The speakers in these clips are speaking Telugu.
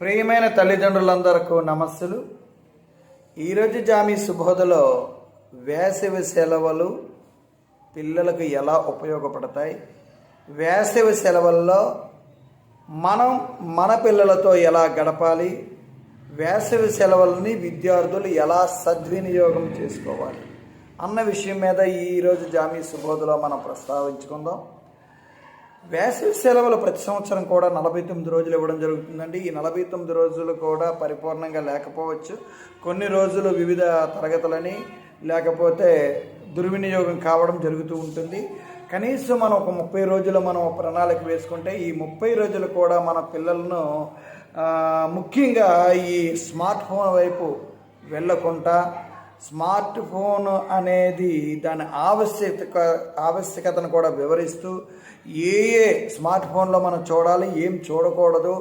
ప్రియమైన తల్లిదండ్రులందరకు నమస్సులు. ఈరోజు జామీ శుభోదలో వేసవి సెలవులు పిల్లలకు ఎలా ఉపయోగపడతాయి? వేసవి సెలవుల్లో మనం మన పిల్లలతో ఎలా గడపాలి? వేసవి సెలవులని విద్యార్థులు ఎలా సద్వినియోగం చేసుకోవాలి? అన్న విషయం మీద ఈరోజు జామీ సుబోధలో మనం ప్రస్తావించుకుందాం. వేసవి సెలవులు ప్రతి సంవత్సరం కూడా నలభై తొమ్మిది రోజులు ఇవ్వడం జరుగుతుందండి. ఈ నలభై తొమ్మిది రోజులు కూడా పరిపూర్ణంగా లేకపోవచ్చు. కొన్ని రోజులు వివిధ తరగతులని లేకపోతే దుర్వినియోగం కావడం జరుగుతూ ఉంటుంది. కనీసం మనం ఒక ముప్పై రోజులు మనం ప్రణాళిక వేసుకుంటే ఈ ముప్పై రోజులు కూడా మన పిల్లలను ముఖ్యంగా ఈ స్మార్ట్ ఫోన్ వైపు వెళ్ళకుండా స్మార్ట్ ఫోన్ అనేది దాని ఆవశ్యక ఆవశ్యకతను కూడా వివరిస్తూ ఏ ఏ స్మార్ట్ ఫోన్లో మనం చూడాలి ఏం చూడకూడదు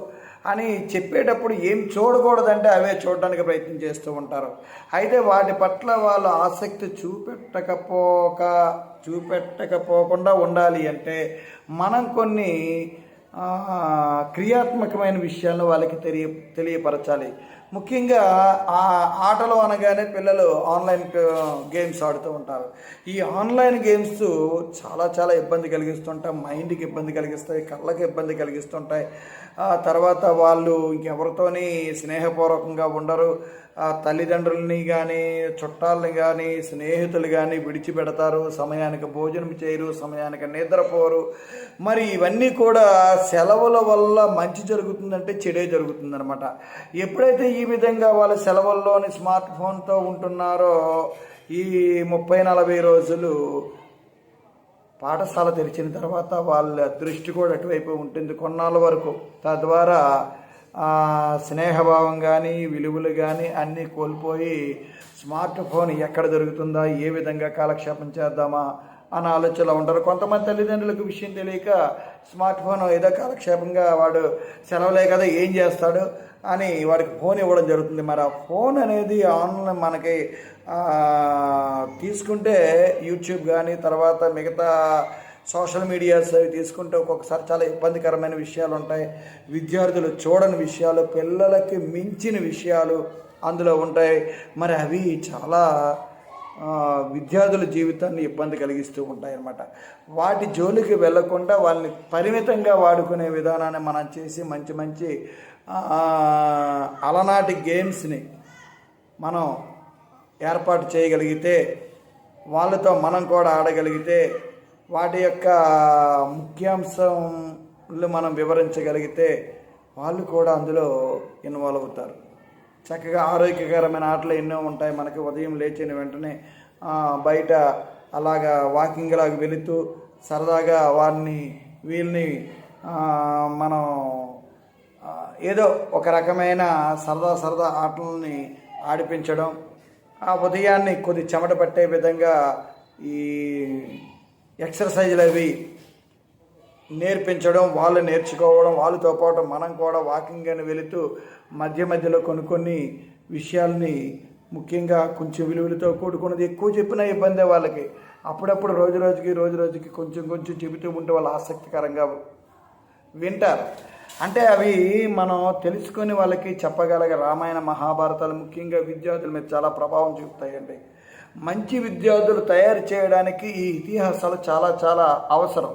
అని చెప్పేటప్పుడు ఏం చూడకూడదంటే అవే చూడడానికి ప్రయత్నం చేస్తూ ఉంటారు. అయితే వాటి పట్ల వాళ్ళు ఆసక్తి చూపెట్టకపోక చూపెట్టకపోకుండా ఉండాలి అంటే మనం కొన్ని క్రియాత్మకమైన విషయాలను వాళ్ళకి తెలియ తెలియపరచాలి. ముఖ్యంగా ఆ ఆటలు అనగానే పిల్లలు ఆన్లైన్ గేమ్స్ ఆడుతూ ఉంటారు. ఈ ఆన్లైన్ గేమ్స్ చాలా చాలా ఇబ్బంది కలిగిస్తుంటాయి. మైండ్కి ఇబ్బంది కలిగిస్తాయి కళ్ళకి ఇబ్బంది కలిగిస్తుంటాయి. ఆ తర్వాత వాళ్ళు ఇంకెవరితోని స్నేహపూర్వకంగా ఉండరు. ఆ తల్లిదండ్రుల్ని కానీ చుట్టాలని కానీ స్నేహితులు కానీ విడిచిపెడతారు. సమయానికి భోజనం చేయరు సమయానికి నిద్రపోరు. మరి ఇవన్నీ కూడా సెలవుల వల్ల మంచి జరుగుతుందంటే చెడే జరుగుతుందనమాట ఎప్పుడైతే ఈ విధంగా వాళ్ళ సెలవుల్లోని స్మార్ట్ ఫోన్తో ఉంటున్నారో ఈ ముప్పై నలభై రోజులు పాఠశాల తెరిచిన తర్వాత వాళ్ళ దృష్టి కూడా అటువైపు ఉంటుంది. కొన్నాళ్ళ వరకు తద్వారా స్నేహభావం కానీ విలువలు కానీ అన్నీ కోల్పోయి స్మార్ట్ ఫోన్ ఎక్కడ దొరుకుతుందా ఏ విధంగా కాలక్షేపం చేద్దామా అని ఆలోచనలో ఉంటారు. కొంతమంది తల్లిదండ్రులకు విషయం తెలియక స్మార్ట్ ఫోన్ ఏదో కాలక్షేపంగా వాడు సెలవులే కదా ఏం చేస్తాడు అని వాడికి ఫోన్ ఇవ్వడం జరుగుతుంది. మరి ఆ ఫోన్ అనేది ఆన్లైన్ మనకి తీసుకుంటే యూట్యూబ్ కానీ తర్వాత మిగతా సోషల్ మీడియాస్ అవి తీసుకుంటే ఒక్కొక్కసారి చాలా ఇబ్బందికరమైన విషయాలు ఉంటాయి. విద్యార్థులు చూడని విషయాలు పిల్లలకి మించిన విషయాలు అందులో ఉంటాయి. మరి అవి చాలా విద్యార్థుల జీవితాన్ని ఇబ్బంది కలిగిస్తూ ఉంటాయి అన్నమాట వాటి జోలికి వెళ్ళకుండా వాళ్ళని పరిమితంగా వాడుకునే విధానాన్ని మనం చేసి మంచి మంచి అలనాటి గేమ్స్ని మనం ఏర్పాటు చేయగలిగితే వాళ్ళతో మనం కూడా ఆడగలిగితే వాటి యొక్క ముఖ్యాంశాలు మనం వివరించగలిగితే వాళ్ళు కూడా అందులో ఇన్వాల్వ్ అవుతారు. చక్కగా ఆరోగ్యకరమైన ఆటలు ఎన్నో ఉంటాయి. మనకి ఉదయం లేచిన వెంటనే బయట అలాగా వాకింగ్ లాగా వెళుతూ సరదాగా వారిని వీళ్ళని మనం ఏదో ఒక రకమైన సరదా సరదా ఆటలని ఆడిపించడం ఆ ఉదయాన్ని కొద్ది చెమట పట్టే విధంగా ఈ ఎక్సర్సైజులు అవి నేర్పించడం వాళ్ళు నేర్చుకోవడం వాళ్ళతో పాటు మనం కూడా వాకింగ్ అని వెళుతూ మధ్య మధ్యలో కొన్ని కొన్ని విషయాల్ని ముఖ్యంగా కొంచెం విలువలతో కూడుకున్నది. ఎక్కువ చెప్పినా ఇబ్బందే వాళ్ళకి. అప్పుడప్పుడు రోజు రోజుకి రోజు రోజుకి కొంచెం కొంచెం చెబుతూ ఉంటే వాళ్ళు ఆసక్తికరంగా వింటారు. అంటే అవి మనం తెలుసుకొని వాళ్ళకి చెప్పగలగ రామాయణ మహాభారతాలు ముఖ్యంగా విద్యార్థుల మీద చాలా ప్రభావం చూపుతాయండి. మంచి విద్యార్థులు తయారు చేయడానికి ఈ ఇతిహాసాలు చాలా చాలా అవసరం.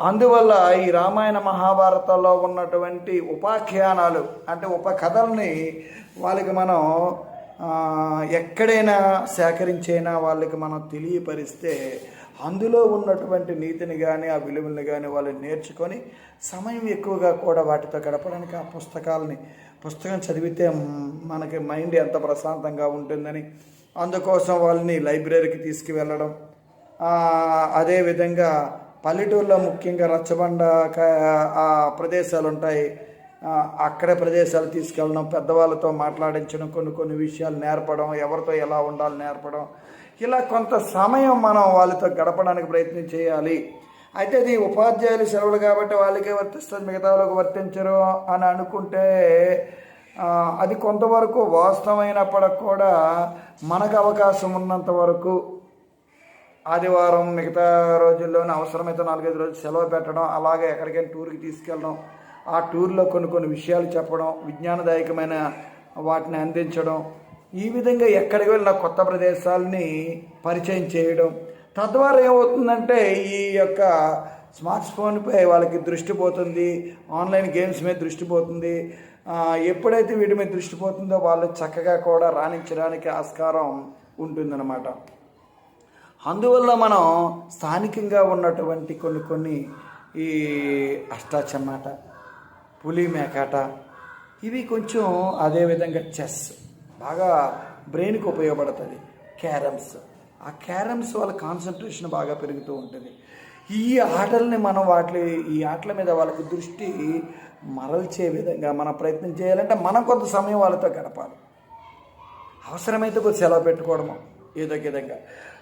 అందువల్ల ఈ రామాయణ మహాభారతాల్లో ఉన్నటువంటి ఉపాఖ్యానాలు అంటే ఉపకథల్ని వాళ్ళకి మనం ఎక్కడైనా సేకరించైనా వాళ్ళకి మనం తెలియపరిస్తే అందులో ఉన్నటువంటి నీతిని కానీ ఆ విలువల్ని కానీ వాళ్ళు నేర్చుకొని సమయం ఎక్కువగా కూడా వాటితో గడపడానికి ఆ పుస్తకాలని పుస్తకం చదివితే మనకి మైండ్ ఎంత ప్రశాంతంగా ఉంటుందని అందుకోసం వాళ్ళని లైబ్రరీకి తీసుకువెళ్ళడం. అదేవిధంగా పల్లెటూరులో ముఖ్యంగా రచ్చబండ ఆ ప్రదేశాలు ఉంటాయి అక్కడ ప్రదేశాలు తీసుకెళ్ళడం పెద్దవాళ్ళతో మాట్లాడించడం కొన్ని కొన్ని విషయాలు నేర్పడం ఎవరితో ఎలా ఉండాలి నేర్పడం. ఇలా కొంత సమయం మనం వాళ్ళతో గడపడానికి ప్రయత్నం చేయాలి. అయితే ఇది ఉపాధ్యాయులు సెలవులు కాబట్టి వాళ్ళకే వర్తిస్తుంది మిగతా వాళ్ళకి వర్తించరు అని అనుకుంటే అది కొంతవరకు వాస్తవమైనప్పటికి కూడా మనకు అవకాశం ఉన్నంత వరకు ఆదివారం మిగతా రోజుల్లోనే అవసరమైతే నాలుగైదు రోజులు సెలవు పెట్టడం అలాగే ఎక్కడికైనా టూర్కి తీసుకెళ్ళడం ఆ టూర్లో కొన్ని కొన్ని విషయాలు చెప్పడం విజ్ఞానదాయకమైన వాటిని అందించడం ఈ విధంగా ఎక్కడికి వెళ్ళిన కొత్త ప్రదేశాలని పరిచయం చేయడం. తద్వారా ఏమవుతుందంటే ఈ యొక్క స్మార్ట్ ఫోన్పై వాళ్ళకి దృష్టి పోతుంది ఆన్లైన్ గేమ్స్ మీద దృష్టి పోతుంది ఎప్పుడైతే వీటి మీద దృష్టి పోతుందో వాళ్ళు చక్కగా కూడా రాణించడానికి ఆస్కారం ఉంటుందన్నమాట. అందువల్ల మనం స్థానికంగా ఉన్నటువంటి కొన్ని కొన్ని ఈ అష్టాచమ్మాట పులి మేకాట ఇవి కొంచెం అదేవిధంగా చెస్ బాగా బ్రెయిన్కి ఉపయోగపడుతుంది క్యారమ్స్. ఆ క్యారమ్స్ వాళ్ళ కాన్సన్ట్రేషన్ బాగా పెరుగుతూ ఉంటుంది. ఈ ఆటల్ని మనం వాటి ఈ ఆటల మీద వాళ్ళకు దృష్టి మరల్చే విధంగా మనం ప్రయత్నం చేయాలంటే మనం కొంత సమయం వాళ్ళతో గడపాలి. అవసరమైతే కొద్ది సెలవు పెట్టుకోవడము ఏదో విధంగా.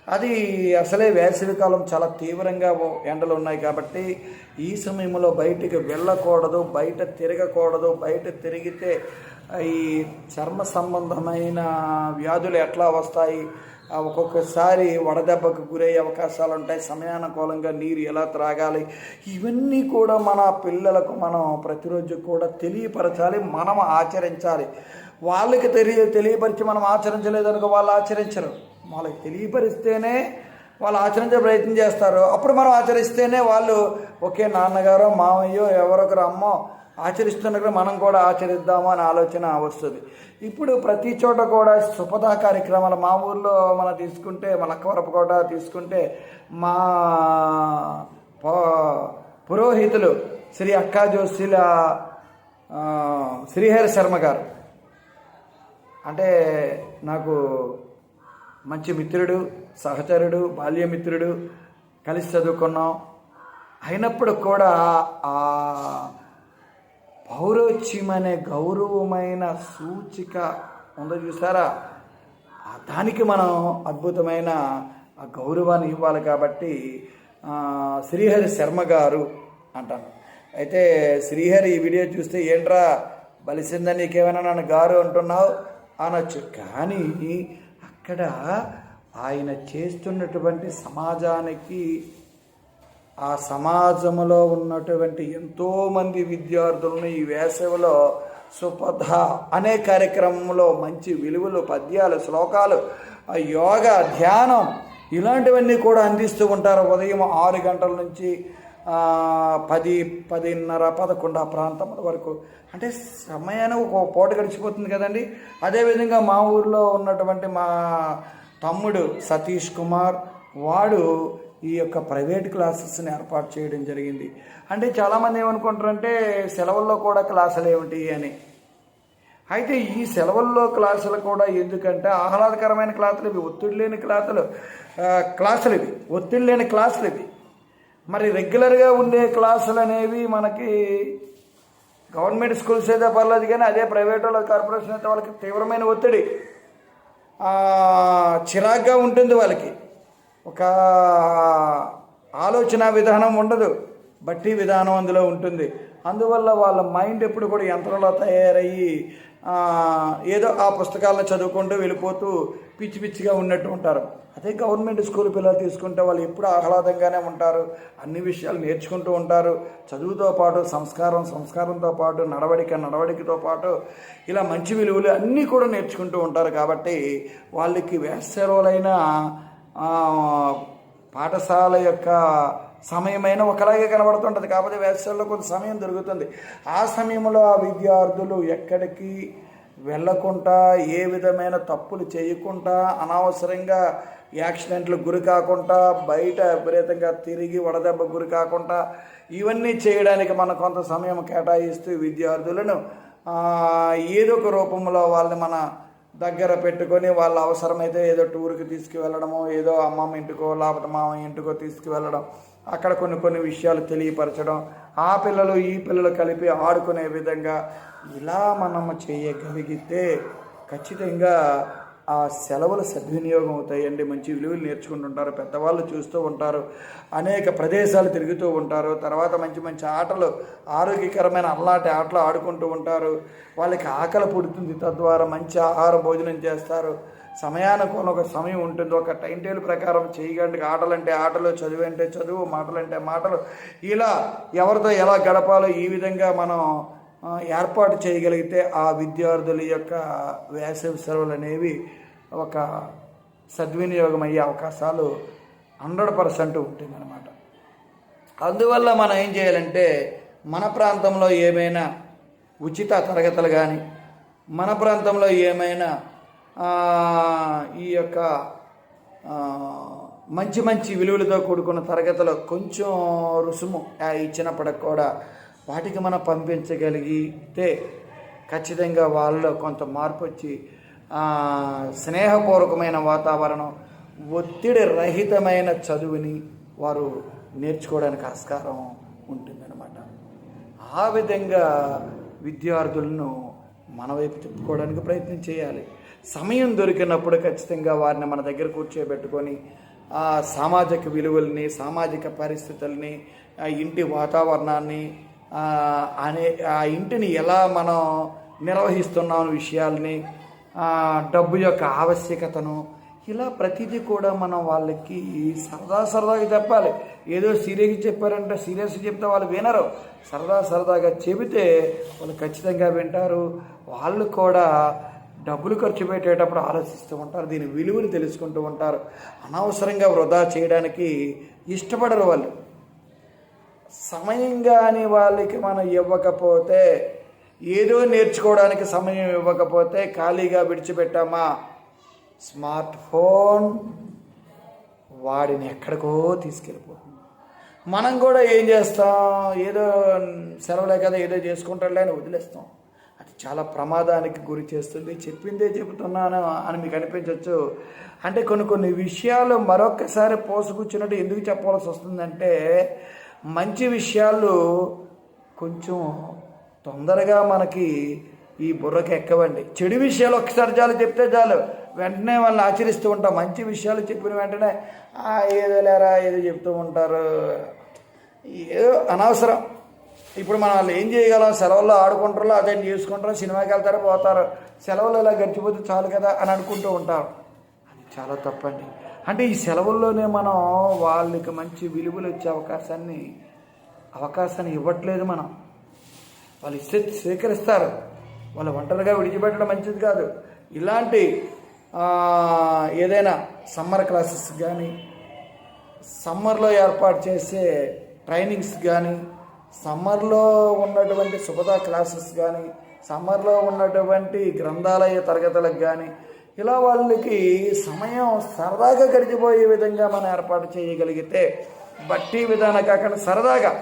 అది అసలే వేసవికాలం చాలా తీవ్రంగా ఎండలు ఉన్నాయి కాబట్టి ఈ సమయంలో బయటికి వెళ్ళకూడదు బయట తిరగకూడదు బయట తిరిగితే ఈ చర్మ సంబంధమైన వ్యాధులు ఎట్లా వస్తాయి ఒక్కొక్కసారి వడదెబ్బకు గురయ్యే అవకాశాలు ఉంటాయి సమయానుకూలంగా నీరు ఎలా త్రాగాలి? ఇవన్నీ కూడా మన పిల్లలకు మనం ప్రతిరోజు కూడా తెలియపరచాలి మనం ఆచరించాలి. వాళ్ళకి తెలియ తెలియపరిచి మనం ఆచరించలేదనుకో వాళ్ళు ఆచరించరు. వాళ్ళకి తెలియపరిస్తేనే వాళ్ళు ఆచరించే ప్రయత్నం చేస్తారు. అప్పుడు మనం ఆచరిస్తేనే వాళ్ళు ఒకే నాన్నగారో మామయ్యో ఎవరొకరు అమ్మో ఆచరిస్తున్నప్పుడు మనం కూడా ఆచరిద్దాము అనే ఆలోచన వస్తుంది. ఇప్పుడు ప్రతి చోట కూడా సుపదా కార్యక్రమాలు మా ఊర్లో మనం తీసుకుంటే మన లక్కవరపు తీసుకుంటే మా పురోహితులు శ్రీ అక్కా జోషిల శ్రీహరి శర్మ గారు. అంటే నాకు మంచి మిత్రుడు సహచరుడు బాల్యమిత్రుడు కలిసి చదువుకున్నాం. అయినప్పుడు కూడా ఆ పౌరోచ్యం అనే గౌరవమైన సూచిక ఉందో చూసారా? దానికి మనం అద్భుతమైన ఆ గౌరవాన్ని ఇవ్వాలి కాబట్టి శ్రీహరి శర్మ గారు అంటాను అయితే శ్రీహరి ఈ వీడియో చూస్తే ఏంట్రా బలిసిందా నీకేమైనా నన్ను గారు అంటున్నావు? అనొచ్చు. కానీ అక్కడ ఆయన చేస్తున్నటువంటి సమాజానికి ఆ సమాజంలో ఉన్నటువంటి ఎంతోమంది విద్యార్థులను ఈ వేసవిలో సుపథ అనే కార్యక్రమంలో మంచి విలువలు పద్యాలు శ్లోకాలు ఆ యోగా ధ్యానం ఇలాంటివన్నీ కూడా అందిస్తూ ఉంటారు. ఉదయం ఆరు గంటల నుంచి పది పదిన్నర పదకొండు ఆ ప్రాంతం వరకు. అంటే సమయానికి ఒక పూట గడిచిపోతుంది కదండి. అదేవిధంగా మా ఊర్లో ఉన్నటువంటి మా తమ్ముడు సతీష్ కుమార్ వాడు ఈ యొక్క ప్రైవేట్ క్లాసెస్ని ఏర్పాటు చేయడం జరిగింది. అంటే చాలామంది ఏమనుకుంటారంటే సెలవుల్లో కూడా క్లాసులు ఏమిటి అని. అయితే ఈ సెలవుల్లో క్లాసులు కూడా ఎందుకంటే ఆహ్లాదకరమైన క్లాసులు ఇవి ఒత్తిడి లేని క్లాసులు క్లాసులు ఇవి ఒత్తిడి లేని క్లాసులు ఇవి. మరి రెగ్యులర్గా ఉండే క్లాసులు అనేవి మనకి గవర్నమెంట్ స్కూల్స్ అయితే పర్లేదు కానీ అదే ప్రైవేట్ వాళ్ళ కార్పొరేషన్ అయితే వాళ్ళకి తీవ్రమైన ఒత్తిడి. చిరాగ్గా ఉంటుంది వాళ్ళకి. ఒక ఆలోచన విధానం ఉండదు. బట్టి విధానం అందులో ఉంటుంది. అందువల్ల వాళ్ళ మైండ్ ఎప్పుడు కూడా యంత్రంలో తయారయ్యి ఏదో ఆ పుస్తకాలను చదువుకుంటూ వెళ్ళిపోతూ పిచ్చి పిచ్చిగా ఉన్నట్టు ఉంటారు. అదే గవర్నమెంట్ స్కూల్ పిల్లలు తీసుకుంటే వాళ్ళు ఎప్పుడు ఆహ్లాదంగానే ఉంటారు. అన్ని విషయాలు నేర్చుకుంటూ ఉంటారు. చదువుతో పాటు సంస్కారం సంస్కారంతో పాటు నడవడిక నడవడికతో పాటు ఇలా మంచి విలువలు అన్నీ కూడా నేర్చుకుంటూ ఉంటారు కాబట్టి వాళ్ళకి వేసవిలైన పాఠశాల యొక్క సమయమైన ఒకలాగే కనబడుతుంటుంది. కాకపోతే వేసవిలో కొంత సమయం దొరుకుతుంది. ఆ సమయంలో ఆ విద్యార్థులు ఎక్కడికి వెళ్ళకుండా ఏ విధమైన తప్పులు చేయకుండా అనవసరంగా యాక్సిడెంట్లకు గురి కాకుండా బయట విపరీతంగా తిరిగి వడదెబ్బ గురి కాకుండా ఇవన్నీ చేయడానికి మనం కొంత సమయం కేటాయిస్తూ విద్యార్థులను ఏదో ఒక రూపంలో వాళ్ళని మన దగ్గర పెట్టుకొని వాళ్ళ అవసరమైతే ఏదో టూర్కి తీసుకువెళ్ళడమో ఏదో అమ్మమ్మ ఇంటికో లేకపోతే మామ ఇంటికో తీసుకువెళ్ళడం అక్కడ కొన్ని కొన్ని విషయాలు తెలియపరచడం ఆ పిల్లలు ఈ పిల్లలు కలిపి ఆడుకునే విధంగా ఇలా మనం చేయగలిగితే ఖచ్చితంగా ఆ సెలవులు సద్వినియోగం అవుతాయండి. మంచి విలువలు నేర్చుకుంటుంటారు. పెద్దవాళ్ళు చూస్తూ ఉంటారు. అనేక ప్రదేశాలు తిరుగుతూ ఉంటారు. తర్వాత మంచి మంచి ఆటలు ఆరోగ్యకరమైన అల్లాంటి ఆటలు ఆడుకుంటూ ఉంటారు. వాళ్ళకి ఆకలి పుడుతుంది తద్వారా మంచి ఆహార భోజనం చేస్తారు. సమయానుకోన ఒక సమయం ఉంటుంది. ఒక టైం టేబుల్ ప్రకారం చేయగండి ఆటలంటే ఆటలు చదువు అంటే చదువు మాటలంటే మాటలు. ఇలా ఎవరితో ఎలా గడపాలో ఈ విధంగా మనం ఏర్పాటు చేయగలిగితే ఆ విద్యార్థుల యొక్క వేసవి సెలవులు అనేవి ఒక సద్వినియోగం అయ్యే అవకాశాలు హండ్రెడ్ పర్సెంట్ ఉంటుందన్నమాట. అందువల్ల మనం ఏం చేయాలంటే మన ప్రాంతంలో ఏమైనా ఉచిత తరగతులు కానీ మన ప్రాంతంలో ఏమైనా ఈ యొక్క మంచి మంచి విలువలతో కూడుకున్న తరగతులు కొంచెం రుసుము ఇచ్చినప్పటికి కూడా వాటికి మనం పంపించగలిగితే ఖచ్చితంగా వాళ్ళలో కొంత మార్పు వచ్చి స్నేహపూర్వకమైన వాతావరణం ఒత్తిడి రహితమైన చదువుని వారు నేర్చుకోవడానికి ఆస్కారం ఉంటుందన్నమాట. ఆ విధంగా విద్యార్థులను మన వైపు తిప్పుకోవడానికి ప్రయత్నం చేయాలి. సమయం దొరికినప్పుడు ఖచ్చితంగా వారిని మన దగ్గర కూర్చోబెట్టుకొని ఆ సామాజిక విలువల్ని సామాజిక పరిస్థితుల్ని ఆ ఇంటి వాతావరణాన్ని అనే ఆ ఇంటిని ఎలా మనం నిర్వహిస్తున్నాం విషయాల్ని డబ్బు యొక్క ఆవశ్యకతను ఇలా ప్రతిదీ కూడా మనం వాళ్ళకి సరదా సరదాగా చెప్పాలి. ఏదో సీరియస్గా చెప్పారంటే సీరియస్గా చెప్తే వాళ్ళు వినరు. సరదా సరదాగా చెబితే వాళ్ళు ఖచ్చితంగా వింటారు. వాళ్ళు కూడా డబ్బులు ఖర్చు పెట్టేటప్పుడు ఆలోచిస్తూ ఉంటారు. దీని విలువలు తెలుసుకుంటూ ఉంటారు. అనవసరంగా వృధా చేయడానికి ఇష్టపడరు వాళ్ళు. సమయం కానీ వాళ్ళకి మనం ఇవ్వకపోతే ఏదో నేర్చుకోవడానికి సమయం ఇవ్వకపోతే ఖాళీగా విడిచిపెట్టామా? స్మార్ట్ ఫోన్ వాడిని ఎక్కడికో తీసుకెళ్ళిపోతుంది. మనం కూడా ఏం చేస్తాం? ఏదో సెలవులే కదా ఏదో చేసుకుంటాడులే అని వదిలేస్తాం. అది చాలా ప్రమాదానికి గురి చేస్తుంది. చెప్పిందే చెబుతున్నాను అని మీకు అనిపించవచ్చు అంటే కొన్ని కొన్ని విషయాలు మరొక్కసారి పోసుకొచ్చినట్టు ఎందుకు చెప్పవలసి వస్తుందంటే మంచి విషయాలు కొంచెం తొందరగా మనకి ఈ బుర్రకి ఎక్కవండి. చెడు విషయాలు ఒకసారి చాలు చెప్తే చాలు. వెంటనే వాళ్ళని ఆచరిస్తూ ఉంటాం. మంచి విషయాలు చెప్పిన వెంటనే "ఆ, ఏదో లేరా ఏదో చెప్తూ ఉంటారు. ఏదో అనవసరం. ఇప్పుడు మనం వాళ్ళు ఏం చేయగలం? సెలవుల్లో ఆడుకుంటారో అటెండ్ చేసుకుంటారు సినిమాకి వెళ్తారో పోతారు. సెలవులు ఇలా గడిచిపోతే చాలు కదా అని అనుకుంటూ ఉంటారు. అది చాలా తప్పండి. అంటే ఈ సెలవుల్లోనే మనం వాళ్ళకి మంచి విలువలు వచ్చే అవకాశాన్ని అవకాశాన్ని ఇవ్వట్లేదు మనం. వాళ్ళు ఇస్తే స్వీకరిస్తారు. వాళ్ళు ఒంటరిగా విడిచిపెట్టడం మంచిది కాదు. ఇలాంటి ఏదైనా సమ్మర్ క్లాసెస్ కానీ సమ్మర్లో ఏర్పాటు చేసే ట్రైనింగ్స్ కానీ సమ్మర్లో ఉన్నటువంటి సుభదా క్లాసెస్ కానీ సమ్మర్లో ఉన్నటువంటి గ్రంథాలయ తరగతులకు కానీ ఇలా వాళ్ళకి సమయం సరదాగా గడిచిపోయే విధంగా మనం ఏర్పాటు చేయగలిగితే బట్టి విధానం కాకుండా సరదాగా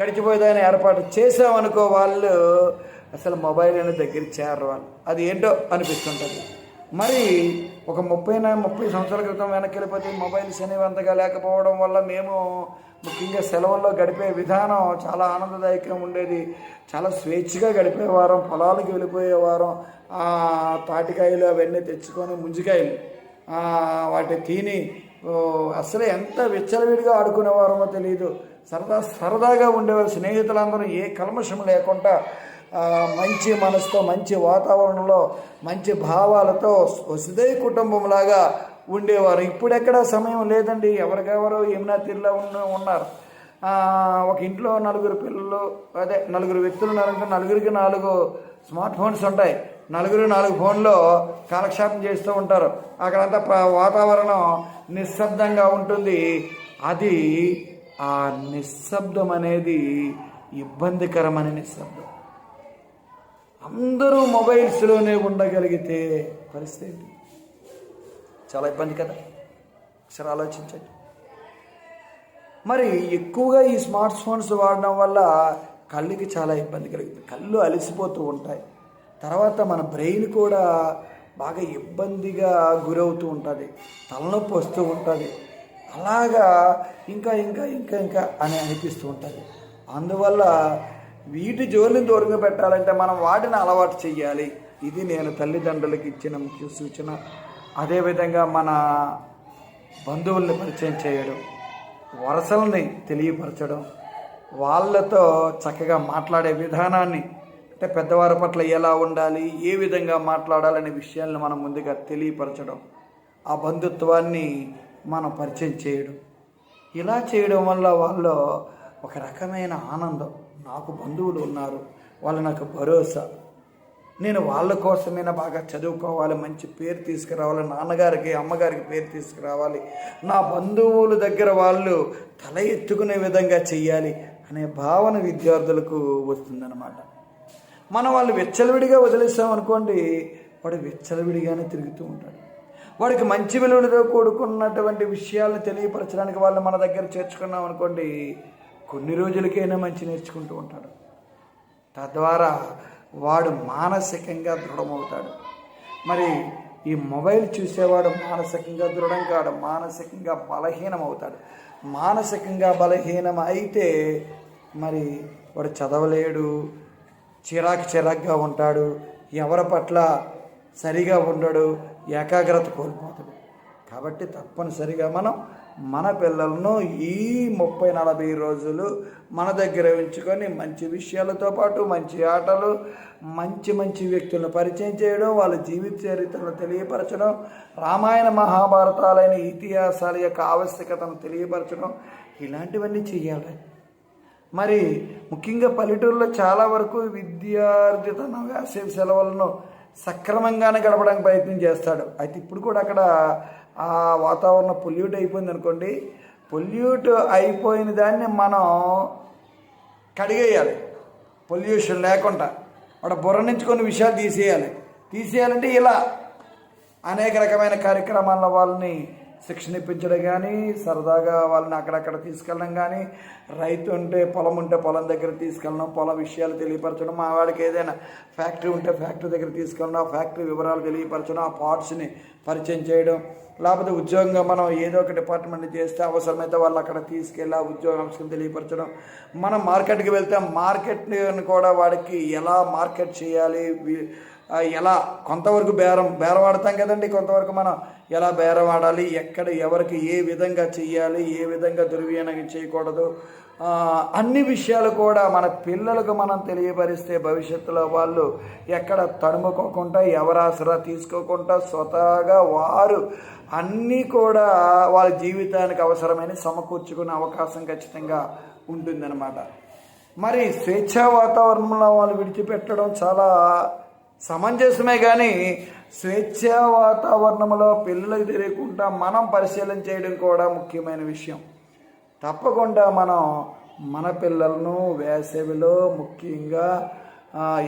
గడిచిపోయేదాన్ని ఏర్పాటు చేసామనుకో వాళ్ళు అసలు మొబైల్ అనేది దగ్గర చేరరు వాళ్ళు. అది ఏంటో అనిపిస్తుంటుంది. మరి ఒక ముప్పై ముప్పై సంవత్సరాల క్రితం వెనక్కి వెళ్ళిపోతే మొబైల్స్ అనేవి అంతగా లేకపోవడం వల్ల మేము ముఖ్యంగా సెలవుల్లో గడిపే విధానం చాలా ఆనందదాయకంగా ఉండేది. చాలా స్వేచ్ఛగా గడిపేవారం పొలాలకు వెళ్ళిపోయేవారం తాటికాయలు అవన్నీ తెచ్చుకొని ముంజికాయలు వాటి తిని అసలు ఎంత విచ్చలవిడిగా ఆడుకునేవారమో తెలియదు సరదా సరదాగా ఉండేవారు. స్నేహితులందరూ ఏ కల్మషం లేకుండా మంచి మనసుతో మంచి వాతావరణంలో మంచి భావాలతో సుదయ కుటుంబంలాగా ఉండేవారు. ఇప్పుడెక్కడ సమయం లేదండి. ఎవరికెవరు యమునా తీరులో ఉన్న ఉన్నారు. ఒక ఇంట్లో నలుగురు పిల్లలు అదే నలుగురు వ్యక్తులు ఉన్నారు నలుగురికి నాలుగు స్మార్ట్ ఫోన్స్ ఉంటాయి. నలుగురు నాలుగు ఫోన్లో కాలక్షేపం చేస్తూ ఉంటారు. అక్కడంతా వాతావరణం నిశ్శబ్దంగా ఉంటుంది. అది ఆ నిశ్శబ్దం అనేది ఇబ్బందికరమైన నిశ్శబ్దం. అందరూ మొబైల్స్లోనే ఉండగలిగితే పరిస్థితి ఏంటి? చాలా ఇబ్బంది కదా? ఒకసారి ఆలోచించండి. మరి ఎక్కువగా ఈ స్మార్ట్ ఫోన్స్ వాడడం వల్ల కళ్ళకి చాలా ఇబ్బంది కలుగుతుంది కళ్ళు అలసిపోతూ ఉంటాయి. తర్వాత మన బ్రెయిన్ కూడా బాగా ఇబ్బందిగా గురవుతూ ఉంటుంది. తలనొప్పి వస్తూ ఉంటుంది. అలాగా ఇంకా ఇంకా ఇంకా ఇంకా అని అనిపిస్తూ ఉంటుంది. అందువల్ల వీటి జోలిని దూరంగా పెట్టాలంటే మనం వాటిని అలవాటు చేయాలి ఇది నేను తల్లిదండ్రులకి ఇచ్చిన ముఖ్య సూచన. అదేవిధంగా మన బంధువుల్ని పరిచయం చేయడం వరసల్ని తెలియపరచడం వాళ్ళతో చక్కగా మాట్లాడే విధానాన్ని అంటే పెద్దవారి పట్ల ఎలా ఉండాలి ఏ విధంగా మాట్లాడాలనే విషయాలను మనం ముందుగా తెలియపరచడం ఆ బంధుత్వాన్ని మనం పరిచయం చేయడం. ఇలా చేయడం వల్ల వాళ్ళు ఒక రకమైన ఆనందం. నాకు బంధువులు ఉన్నారు. వాళ్ళు నాకు భరోసా. నేను వాళ్ళ కోసమైనా బాగా చదువుకోవాలి మంచి పేరు తీసుకురావాలి నాన్నగారికి అమ్మగారికి పేరు తీసుకురావాలి. నా బంధువుల దగ్గర వాళ్ళు తల ఎత్తుకునే విధంగా చెయ్యాలి అనే భావన విద్యార్థులకు వస్తుందన్నమాట. మనం వాళ్ళు వెచ్చలవిడిగా వదిలేసాం అనుకోండి వాడు వెచ్చలవిడిగానే తిరుగుతూ ఉంటాడు. వాడికి మంచి విలువలతో కూడుకున్నటువంటి విషయాలను తెలియపరచడానికి వాళ్ళు మన దగ్గర చేర్చుకున్నాం అనుకోండి కొన్ని రోజులకైనా మంచి నేర్చుకుంటూ ఉంటాడు. తద్వారా వాడు మానసికంగా దృఢమవుతాడు. మరి ఈ మొబైల్ చూసేవాడు మానసికంగా దృఢం కాడు మానసికంగా బలహీనం అవుతాడు మానసికంగా బలహీనం అయితే మరి వాడు చదవలేడు చిరాకు చిరాకుగా ఉంటాడు. ఎవరి పట్ల సరిగా ఉండడు ఏకాగ్రత కోల్పోతాడు. కాబట్టి తప్పనిసరిగా మనం మన పిల్లలను ఈ ముప్పై నలభై రోజులు మన దగ్గర ఉంచుకొని మంచి విషయాలతో పాటు మంచి ఆటలు మంచి మంచి వ్యక్తులను పరిచయం చేయడం వాళ్ళ జీవిత చరిత్రను తెలియపరచడం రామాయణ మహాభారతాలైన ఇతిహాసాల యొక్క ఆవశ్యకతను తెలియపరచడం ఇలాంటివన్నీ చేయాలి. మరి ముఖ్యంగా పల్లెటూరులో చాలా వరకు విద్యార్థి తన వేసవి సెలవులను సక్రమంగానే గడపడానికి ప్రయత్నం చేస్తాడు. అయితే ఇప్పుడు కూడా అక్కడ ఆ వాతావరణం పొల్యూట్ అయిపోయింది అనుకోండి. పొల్యూట్ అయిపోయిన దాన్ని మనం కడిగేయాలి. పొల్యూషన్ లేకుండా. వాడు బుర్ర నుంచి కొన్ని విషయాలు తీసేయాలి. తీసేయాలంటే ఇలా అనేక రకమైన కార్యక్రమాల వాళ్ళని శిక్షణ ఇప్పించడం కానీ సరదాగా వాళ్ళని అక్కడక్కడ తీసుకెళ్ళడం కానీ రైతు ఉంటే పొలం ఉంటే పొలం దగ్గర తీసుకెళ్ళడం పొలం విషయాలు తెలియపరచడం మా వాడికి ఏదైనా ఫ్యాక్టరీ ఉంటే ఫ్యాక్టరీ దగ్గర తీసుకెళ్ళడం ఆ ఫ్యాక్టరీ వివరాలు తెలియపరచడం ఆ పార్ట్స్ని పరిచయం చేయడం లేకపోతే ఉద్యోగంగా మనం ఏదో ఒక డిపార్ట్మెంట్ చేస్తే అవసరమైతే వాళ్ళు అక్కడ తీసుకెళ్ళి ఆ ఉద్యోగ అంశం తెలియపరచడం. మనం మార్కెట్కి వెళ్తే మార్కెట్ని కూడా వాడికి ఎలా మార్కెట్ చేయాలి ఎలా కొంతవరకు బేరం బేరం ఆడతాం కదండి కొంతవరకు మనం ఎలా బేరవాడాలి? ఎక్కడ ఎవరికి ఏ విధంగా చెయ్యాలి? ఏ విధంగా దుర్వినియోగం చేయకూడదు? అన్ని విషయాలు కూడా మన పిల్లలకు మనం తెలియపరిస్తే భవిష్యత్తులో వాళ్ళు ఎక్కడ తడుముకోకుండా ఎవరు ఆసరా తీసుకోకుండా స్వతహాగా వారు అన్నీ కూడా వాళ్ళ జీవితానికి అవసరమైన సమకూర్చుకునే అవకాశం ఖచ్చితంగా ఉంటుందన్నమాట. మరి స్వేచ్ఛా వాతావరణంలో వాళ్ళు విడిచిపెట్టడం చాలా సమంజసమే కానీ స్వేచ్ఛ వాతావరణంలో పిల్లలకు తెలియకుండా మనం పరిశీలన చేయడం కూడా ముఖ్యమైన విషయం. తప్పకుండా మనం మన పిల్లలను వేసవిలో ముఖ్యంగా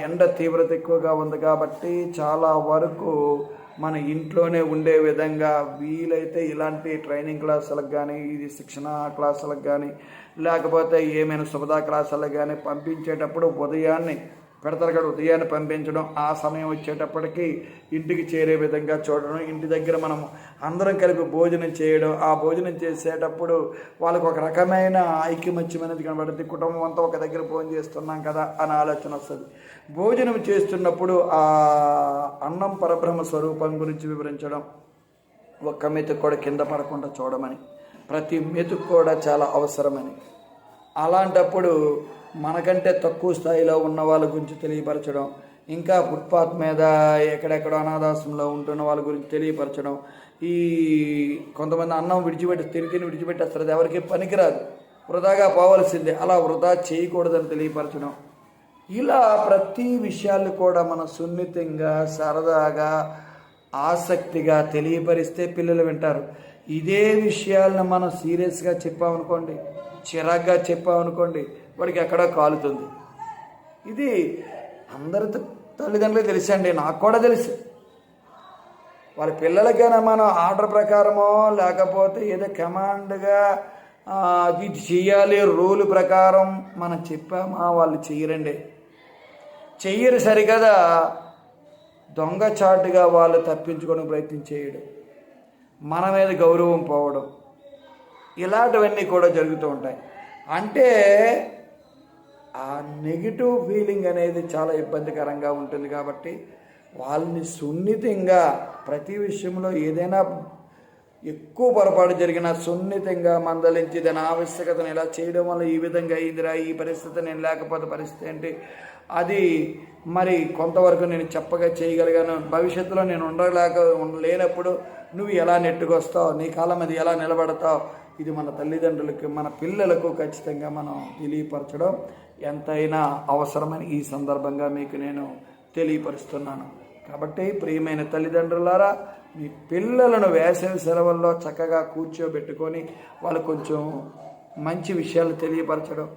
ఎండ తీవ్రత ఎక్కువగా ఉంది కాబట్టి చాలా వరకు మన ఇంట్లోనే ఉండే విధంగా వీలైతే ఇలాంటి ట్రైనింగ్ క్లాసులకు కానీ ఇది శిక్షణ క్లాసులకు కానీ లేకపోతే ఏమైనా శుభదా క్లాసులకు కానీ పంపించేటప్పుడు ఉదయాన్నే పెడతరగడు ఉదయాన్ని పంపించడం ఆ సమయం వచ్చేటప్పటికి ఇంటికి చేరే విధంగా చూడడం ఇంటి దగ్గర మనం అందరం కలిపి భోజనం చేయడం ఆ భోజనం చేసేటప్పుడు వాళ్ళకు ఒక రకమైన ఐక్యమత్యం అనేది కనబడుతుంది కుటుంబం అంతా ఒక దగ్గర భోజనం చేస్తున్నాం కదా అని ఆలోచన వస్తుంది. భోజనం చేస్తున్నప్పుడు ఆ అన్నం పరబ్రహ్మ స్వరూపం గురించి వివరించడం ఒక్క మెతుకు కూడా కింద పడకుండా చూడమని ప్రతి మెతుకు కూడా చాలా అవసరమని. అలాంటప్పుడు మనకంటే తక్కువ స్థాయిలో ఉన్న వాళ్ళ గురించి తెలియపరచడం ఇంకా ఫుట్పాత్ మీద ఎక్కడెక్కడ అనాథాశ్రమంలో ఉంటున్న వాళ్ళ గురించి తెలియపరచడం ఈ కొంతమంది అన్నం విడిచిపెట్టి తిని తిని విడిచిపెట్టేస్తారు అది ఎవరికి పనికిరాదు. వృధాగా పోవలసిందే. అలా వృధా చేయకూడదని తెలియపరచడం. ఇలా ప్రతి విషయాలు కూడా మన సున్నితంగా సరదాగా ఆసక్తిగా తెలియపరిస్తే పిల్లలు వింటారు. ఇదే విషయాలను మనం సీరియస్గా చెప్పామనుకోండి చిరాగ్గా చెప్పామనుకోండి వాడికి ఎక్కడో కాలుతుంది. ఇది అందరి తల్లిదండ్రులు తెలుసండి నాకు కూడా తెలుసు. వాళ్ళ పిల్లలకైనా మనం ఆర్డర్ ప్రకారమో లేకపోతే ఏదో కమాండ్గా ఇది చేయాలి రూల్ ప్రకారం మనం చెప్పామా? వాళ్ళు చెయ్యరండి చెయ్యరు సరికదా దొంగచాటుగా వాళ్ళు తప్పించుకోవడం ప్రయత్నం చేయడం. మన మీద గౌరవం పోవడం. ఇలాంటివన్నీ కూడా జరుగుతూ ఉంటాయి. అంటే ఆ నెగిటివ్ ఫీలింగ్ అనేది చాలా ఇబ్బందికరంగా ఉంటుంది కాబట్టి వాళ్ళని సున్నితంగా ప్రతి విషయంలో ఏదైనా ఎక్కువ పొరపాటు జరిగినా సున్నితంగా మందలించి దాని ఆవశ్యకతను ఇలా చేయడం వల్ల ఈ విధంగా అయిందిరా ఈ పరిస్థితి నేను లేకపోతే పరిస్థితి ఏంటి? అది మరి కొంతవరకు నేను చెప్పగా చేయగలిగాను. భవిష్యత్తులో నేను ఉండలేక లేనప్పుడు నువ్వు ఎలా నెట్టుకొస్తావు? నీ కాలం అది ఎలా నిలబడతావు? ఇది మన తల్లిదండ్రులకి మన పిల్లలకు ఖచ్చితంగా మనం తెలియపరచడం ఎంతైనా అవసరమని ఈ సందర్భంగా మీకు నేను తెలియపరుస్తున్నాను. కాబట్టి ప్రియమైన తల్లిదండ్రులారా మీ పిల్లలను వేసవి సెలవుల్లో చక్కగా కూర్చోబెట్టుకొని వాళ్ళు కొంచెం మంచి విషయాలు తెలియపరచడం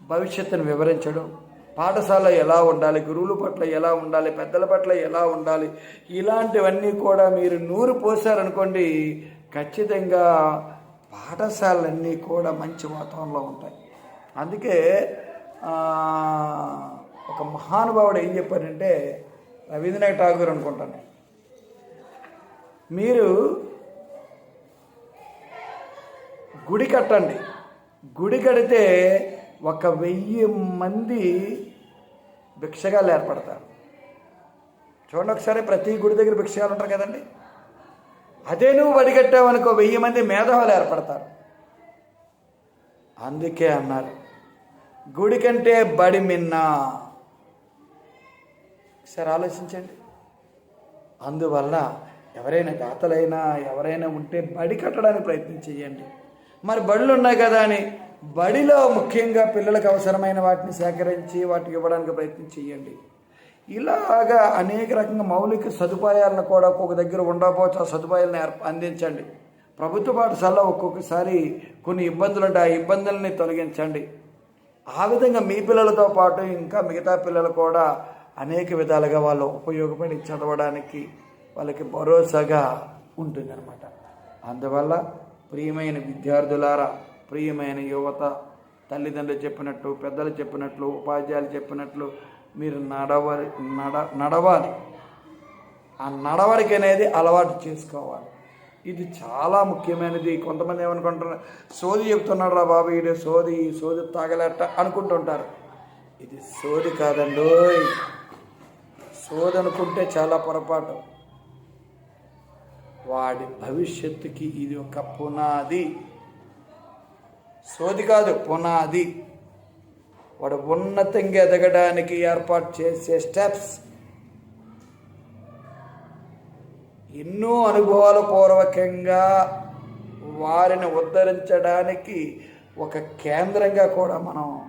భవిష్యత్తును వివరించడం పాఠశాల ఎలా ఉండాలి గురువుల పట్ల ఎలా ఉండాలి పెద్దల పట్ల ఎలా ఉండాలి ఇలాంటివన్నీ కూడా మీరు నూరు పోసారనుకోండి ఖచ్చితంగా పాఠశాలన్నీ కూడా మంచి వాతావరణంలో ఉంటాయి. అందుకే ఒక మహానుభావుడు ఏం చెప్పారంటే రవీంద్రనాథ్ ఠాగూర్ అనుకుంటాను. మీరు గుడి కట్టండి. గుడి కడితే ఒక వెయ్యి మంది భిక్షగాలు ఏర్పడతారు. చూడండి ఒకసారి ప్రతి గుడి దగ్గర భిక్షగాలు ఉంటారు కదండి. అదే నువ్వు వడిగట్టావనుకో వెయ్యి మంది మేధావులు ఏర్పడతారు. అందుకే అన్నారు. గుడి కంటే బడి మిన్న. ఒకసారి ఆలోచించండి. అందువల్ల ఎవరైనా దాతలైనా ఎవరైనా ఉంటే బడి కట్టడానికి ప్రయత్నం చేయండి. మరి బడులు ఉన్నాయి కదా అని బడిలో ముఖ్యంగా పిల్లలకు అవసరమైన వాటిని సేకరించి వాటికి ఇవ్వడానికి ప్రయత్నం చేయండి. ఇలాగా అనేక రకంగా మౌలిక సదుపాయాలను కూడా ఒక్కొక్క దగ్గర ఉండకపోవచ్చు. ఆ సదుపాయాలను ఏర్ప అందించండి. ప్రభుత్వ పాఠశాలలో ఒక్కొక్కసారి కొన్ని ఇబ్బందులు ఉంటాయి. ఆ ఇబ్బందుల్ని తొలగించండి. ఆ విధంగా మీ పిల్లలతో పాటు ఇంకా మిగతా పిల్లలు కూడా అనేక విధాలుగా వాళ్ళు ఉపయోగపడి చదవడానికి వాళ్ళకి భరోసాగా ఉంటుందన్నమాట. అందువల్ల ప్రియమైన విద్యార్థులారా ప్రియమైన యువత తల్లిదండ్రులు చెప్పినట్లు పెద్దలు చెప్పినట్లు ఉపాధ్యాయులు చెప్పినట్లు మీరు నడవాలి నడ నడవాలి. ఆ నడవడిక అనేది అలవాటు చేసుకోవాలి. ఇది చాలా ముఖ్యమైనది. కొంతమంది ఏమనుకుంటారు సోది చెప్తున్నాడు రా బాబు ఇది సోది ఈ సోది తాగలేట అనుకుంటుంటారు. ఇది సోది కాదండి సోది అనుకుంటే చాలా పొరపాటు. వాడి భవిష్యత్తుకి ఇది ఒక పునాది. సోది కాదు పునాది. వాడు ఉన్నతంగా ఎదగడానికి ఏర్పాటు చేసే స్టెప్స్ ఎన్నో అనుభవాల పూర్వకంగా వారిని ఉద్ధరించడానికి ఒక కేంద్రంగా కూడా మనం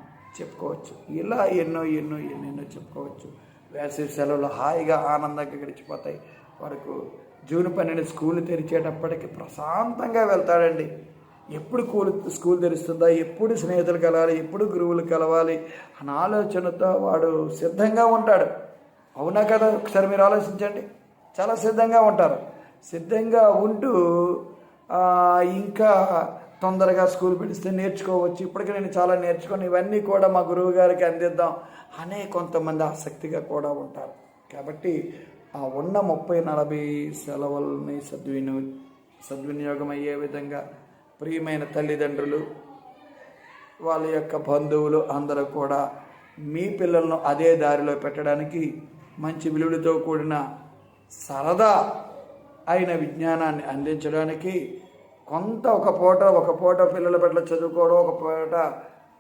చెప్పుకోవచ్చు. ఇలా ఎన్నో ఎన్నో ఎన్నెన్నో చెప్పుకోవచ్చు. వేసవి సెలవులు హాయిగా ఆనందంగా గడిచిపోతాయి. వరకు జూన్ పన్నెండు స్కూల్ తెరిచేటప్పటికి ప్రశాంతంగా వెళ్తాడండి. ఎప్పుడు కూల్ స్కూల్ తెరుస్తుందా? ఎప్పుడు స్నేహితులు కలవాలి? ఎప్పుడు గురువులు కలవాలి? అన్న ఆలోచనతో వాడు సిద్ధంగా ఉంటాడు. అవునా కదా? ఒకసారి మీరు ఆలోచించండి. చాలా సిద్ధంగా ఉంటారు. సిద్ధంగా ఉంటూ ఇంకా తొందరగా స్కూల్ పిలిస్తే నేర్చుకోవచ్చు. ఇప్పటికీ నేను చాలా నేర్చుకొని. ఇవన్నీ కూడా మా గురువు గారికి అందిద్దాం అనే కొంతమంది ఆసక్తిగా కూడా ఉంటారు. కాబట్టి ఆ ఉన్న ముప్పై నలభై సెలవుల్ని సద్వినియో సద్వినియోగం అయ్యే విధంగా ప్రియమైన తల్లిదండ్రులు వాళ్ళ యొక్క బంధువులు అందరూ కూడా మీ పిల్లలను అదే దారిలో పెట్టడానికి మంచి విలువలతో కూడిన సరదా అయిన విజ్ఞానాన్ని అందించడానికి కొంత ఒక పూట ఒక పూట పిల్లల పట్ల చదువుకోవడం ఒక పూట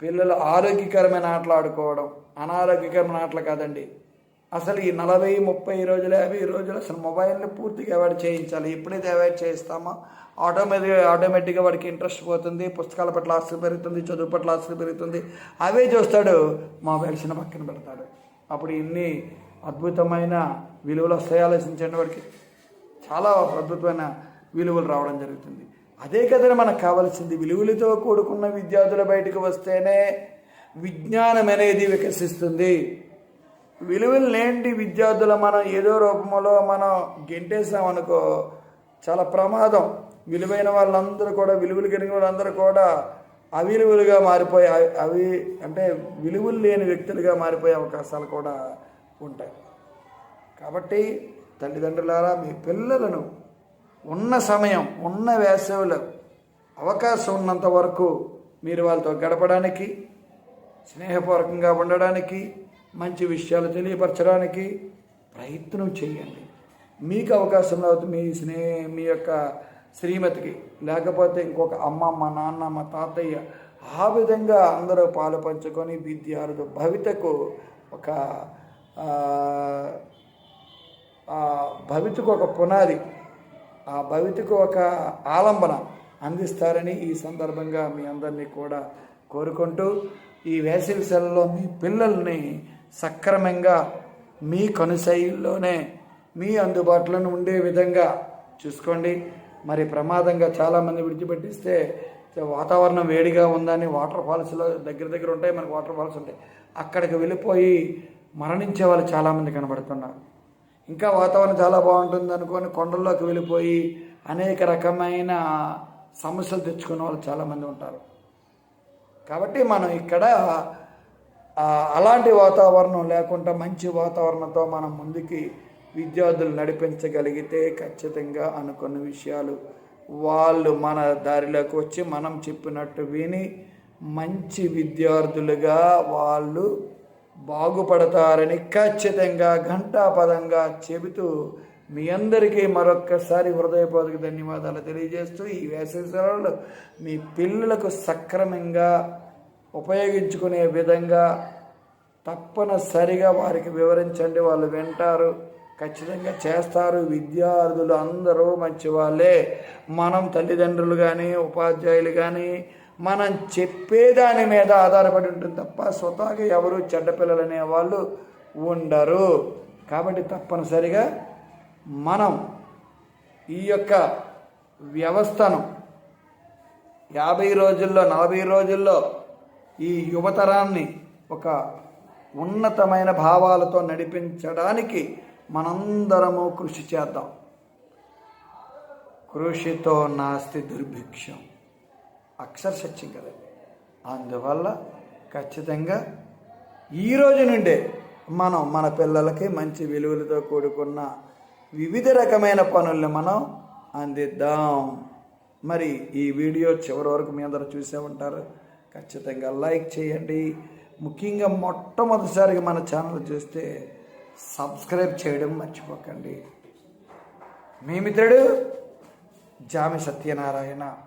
పిల్లలు ఆరోగ్యకరమైన ఆటలు ఆడుకోవడం అనారోగ్యకరమైన ఆటలు కాదండి. అసలు ఈ నలభై ముప్పై రోజులు యాభై రోజులు అసలు మొబైల్ని పూర్తిగా అవాయిడ్ చేయించాలి. ఎప్పుడైతే అవాయిడ్ చేస్తామో ఆటోమేటిక్గా ఆటోమేటిక్గా వాడికి ఇంట్రెస్ట్ పోతుంది పుస్తకాల పట్ల ఆసక్తి పెరుగుతుంది చదువు పట్ల ఆసక్తి పెరుగుతుంది. అవే చూస్తాడు మొబైల్స్ని పక్కన పెడతాడు. అప్పుడు ఇన్ని అద్భుతమైన విలువలు వస్తాయి ఆలోచించండి వాడికి. చాలా అద్భుతమైన విలువలు రావడం జరుగుతుంది. అదే కదండి మనకు కావాల్సింది. విలువలతో కూడుకున్న విద్యార్థులు బయటకు వస్తేనే విజ్ఞానం అనేది వికసిస్తుంది. విలువలు లేని విద్యార్థుల మనం ఏదో రూపంలో మనం గెంటేసామనుకో చాలా ప్రమాదం. విలువైన వాళ్ళందరూ కూడా విలువలు కలిగిన వాళ్ళందరూ కూడా అవిలువలుగా మారిపోయే అవి- అవి అంటే విలువలు లేని వ్యక్తులుగా మారిపోయే అవకాశాలు కూడా ఉంటాయి. కాబట్టి తల్లిదండ్రులారా మీ పిల్లలను ఉన్న సమయం ఉన్న వేసవిలో అవకాశం ఉన్నంత వరకు మీరు వాళ్ళతో గడపడానికి స్నేహపూర్వకంగా ఉండడానికి మంచి విషయాలు తెలియపరచడానికి ప్రయత్నం చేయండి. మీకు అవకాశం రావద్దు. మీ స్నేహ మీ యొక్క శ్రీమతికి. లేకపోతే ఇంకొక అమ్మ మా నాన్న మా తాతయ్య ఆ విధంగా అందరూ పాలు పంచుకొని విద్యార్థు భవితకు ఒక భవితకు ఒక పునాది ఆ భవితకు ఒక ఆలంబన అందిస్తారని ఈ సందర్భంగా మీ అందరినీ కూడా కోరుకుంటూ ఈ వేసవి సెలవులో మీ పిల్లల్ని సక్రమంగా మీ కనుశైలిలోనే మీ అందుబాటులోనే ఉండే విధంగా చూసుకోండి. మరి ప్రమాదంగా చాలామంది విడిచిపెట్టిస్తే వాతావరణం వేడిగా ఉందని వాటర్ ఫాల్స్లో దగ్గర దగ్గర ఉంటాయి మనకు వాటర్ ఫాల్స్ ఉంటాయి. అక్కడికి వెళ్ళిపోయి మరణించే వాళ్ళు చాలామంది కనబడుతున్నారు. ఇంకా వాతావరణం చాలా బాగుంటుంది అనుకొని కొండల్లోకి వెళ్ళిపోయి అనేక రకమైన సమస్యలు తెచ్చుకునే వాళ్ళు చాలామంది ఉంటారు. కాబట్టి మనం ఇక్కడ అలాంటి వాతావరణం లేకుండా మంచి వాతావరణంతో మనం ముందుకి విద్యార్థులు నడిపించగలిగితే ఖచ్చితంగా అనుకున్న విషయాలు. వాళ్ళు మన దారిలోకి వచ్చి మనం చెప్పినట్టు విని మంచి విద్యార్థులుగా వాళ్ళు బాగుపడతారని ఖచ్చితంగా ఘంటాపదంగా చెబుతూ మీ అందరికీ మరొక్కసారి హృదయపూర్వక ధన్యవాదాలు తెలియజేస్తూ ఈ వేసవి సెలవులు మీ పిల్లలకు సక్రమంగా ఉపయోగించుకునే విధంగా తప్పనిసరిగా వారికి వివరించండి. వాళ్ళు వింటారు. ఖచ్చితంగా చేస్తారు. విద్యార్థులు అందరూ మంచి వాళ్ళే మనం తల్లిదండ్రులు కానీ ఉపాధ్యాయులు కానీ మనం చెప్పేదాని మీద ఆధారపడి ఉంటుంది తప్ప స్వతహాగా ఎవరు చెడ్డ పిల్లలు అనేవాళ్ళు ఉండరు. కాబట్టి తప్పనిసరిగా మనం ఈ యొక్క వ్యవస్థను యాభై రోజుల్లో నలభై రోజుల్లో ఈ యువతరాన్ని ఒక ఉన్నతమైన భావాలతో నడిపించడానికి మనందరము కృషి చేద్దాం. కృషితో నాస్తి దుర్భిక్షం. అక్షర సత్యం కదా అందువల్ల ఖచ్చితంగా ఈ రోజు నుండే మనం మన పిల్లలకి మంచి విలువలతో కూడుకున్న వివిధ రకమైన పనుల్ని మనం అందిద్దాం. మరి ఈ వీడియో చివరి వరకు మీ అందరూ చూసే ఉంటారు. ఖచ్చితంగా లైక్ చేయండి. ముఖ్యంగా మొట్టమొదటిసారిగా మన ఛానల్ చూస్తే సబ్స్క్రైబ్ చేయడం మర్చిపోకండి. మీ మిత్రుడు జామి సత్యనారాయణ.